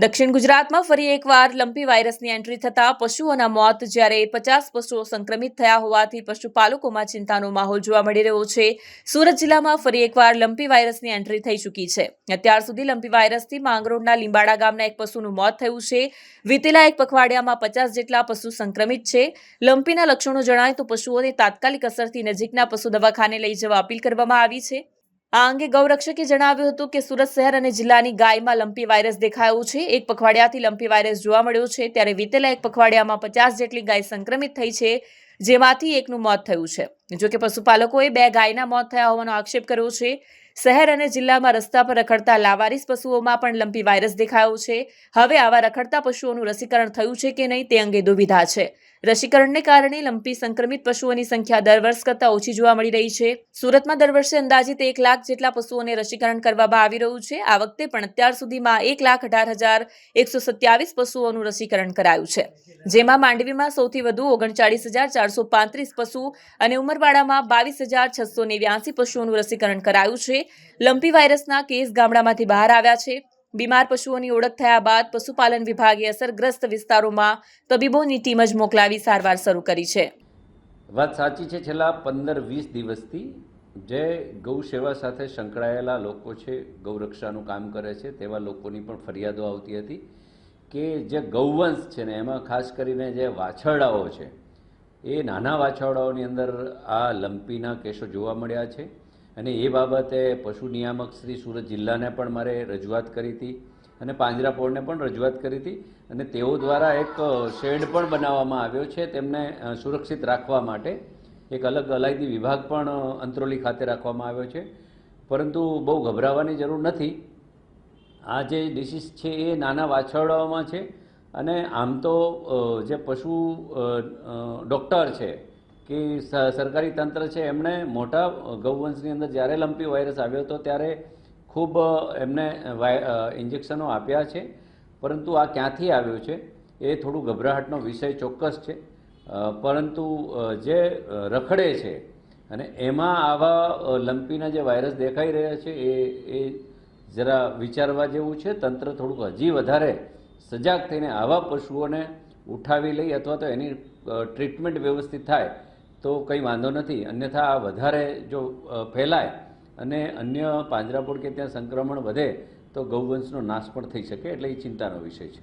દક્ષિણ ગુજરાતમાં ફરી એકવાર લંપી વાયરસની એન્ટ્રી થતા પશુઓના મોત જ્યારે પચાસ પશુઓ સંક્રમિત થયા હોવાથી પશુપાલકોમાં ચિંતાનો માહોલ જોવા મળી રહ્યો છે. સુરત જિલ્લામાં ફરી એકવાર લંપી વાયરસની એન્ટ્રી થઈ ચૂકી છે. અત્યાર સુધી લંપી વાયરસથી માંગરોળના લીંબાડા ગામના એક પશુનું મોત થયું છે. વીતેલા એક પખવાડિયામાં પચાસ જેટલા પશુ સંક્રમિત છે. લંપીના લક્ષણો જણાય તો પશુઓને તાત્કાલિક અસરથી નજીકના પશુ દવાખાને લઈ જવા અપીલ કરવામાં આવી છે. આ અંગે ગૌરક્ષકે જણાવ્યું હતું કે સુરત શહેર અને જિલ્લાની ગાયમાં લંપી વાયરસ દેખાયો છે. એક પખવાડિયાથી લંપી વાયરસ જોવા મળ્યો છે. ત્યારે વીતેલા એક પખવાડિયામાં પચાસ જેટલી ગાય સંક્રમિત થઈ છે, જેમાંથી એકનું મોત થયું છે. જો કે પશુપાલકોએ બે ગાયના મોત થયા હોવાનો આક્ષેપ કર્યો છે. શહેર અને જિલ્લામાં રસ્તા પર રખડતા લાવારીસ પશુઓમાં પણ લંપી વાયરસ દેખાયો છે. હવે આવા રખડતા પશુઓનું રસીકરણ થયું છે કે નહીં તે અંગે દુવિધા છે. રસીકરણને કારણે લંપી સંક્રમિત પશુઓની સંખ્યા દર વર્ષ કરતાં ઓછી જોવા મળી રહી છે. સુરતમાં દર વર્ષે અંદાજિત એક લાખ જેટલા પશુઓને રસીકરણ કરવામાં આવી રહ્યું છે. આ વખતે પણ અત્યાર સુધીમાં એક લાખ અઢાર હજાર એકસો સત્યાવીસ પશુઓનું રસીકરણ કરાયું છે. જેમાં માંડવીમાં સૌથી વધુ ઓગણચાળીસ હજાર ચારસો પાંત્રીસ પશુ અને ઉમરવાડામાં બાવીસ હજાર છસો નેવ્યાસી પશુઓનું રસીકરણ કરાયું છે. લંપી વાયરસના કેસ ગામડામાંથી બહાર આવ્યા છે. બીમાર પશુઓની ઓળખ થયા બાદ પશુપાલન વિભાગે અસરગ્રસ્ત વિસ્તારોમાં તબીબોની ટીમ જ મોકલાવી સારવાર શરૂ કરી છે. વાત સાચી છે, છેલ્લા પંદર વીસ દિવસથી જે ગૌ સેવા સાથે સંકળાયેલા લોકો છે ગૌરક્ષાનું કામ કરે છે, તેવા લોકોની પણ ફરિયાદો આવતી હતી કે જે ગૌવંશ છે ને, એમાં ખાસ કરીને જે વાછરડાઓ છે, એ નાના વાછરડાઓની અંદર આ લંપીના કેસો જોવા મળ્યા છે. અને એ બાબતે પશુ નિયામક શ્રી સુરત જિલ્લાને પણ મારે રજૂઆત કરી હતી અને પાંજરાપોળને પણ રજૂઆત કરી હતી અને તેઓ દ્વારા એક શેડ પણ બનાવવામાં આવ્યો છે તેમને સુરક્ષિત રાખવા માટે. એક અલગ અલાયદી વિભાગ પણ અંતરોલી ખાતે રાખવામાં આવ્યો છે. પરંતુ બહુ ગભરાવાની જરૂર નથી. આ જે ડિસીઝ છે એ નાના વાછરડાઓમાં છે અને આમ તો જે પશુ ડૉક્ટર છે કે સરકારી તંત્ર છે, એમણે મોટા ગૌવંશની અંદર જ્યારે લંપી વાયરસ આવ્યો હતો, ત્યારે ખૂબ એમને ઇન્જેક્શનો આપ્યા છે. પરંતુ આ ક્યાંથી આવ્યું છે, એ થોડું ગભરાહટનો વિષય ચોક્કસ છે. પરંતુ જે રખડે છે અને એમાં આવા લંપીના જે વાયરસ દેખાઈ રહ્યા છે, એ એ જરા વિચારવા જેવું છે. તંત્ર થોડુંક હજી વધારે સજાગ થઈને આવા પશુઓને ઉઠાવી લઈ અથવા તો એની ટ્રીટમેન્ટ વ્યવસ્થિત થાય તો કંઈ વાંધો નથી. અન્યથા આ વધારે જો ફેલાય અને અન્ય પાંજરાપોળ કે ત્યાં સંક્રમણ વધે, તો ગૌવંશનો નાશ પણ થઈ શકે, એટલે એ ચિંતાનો વિષય છે.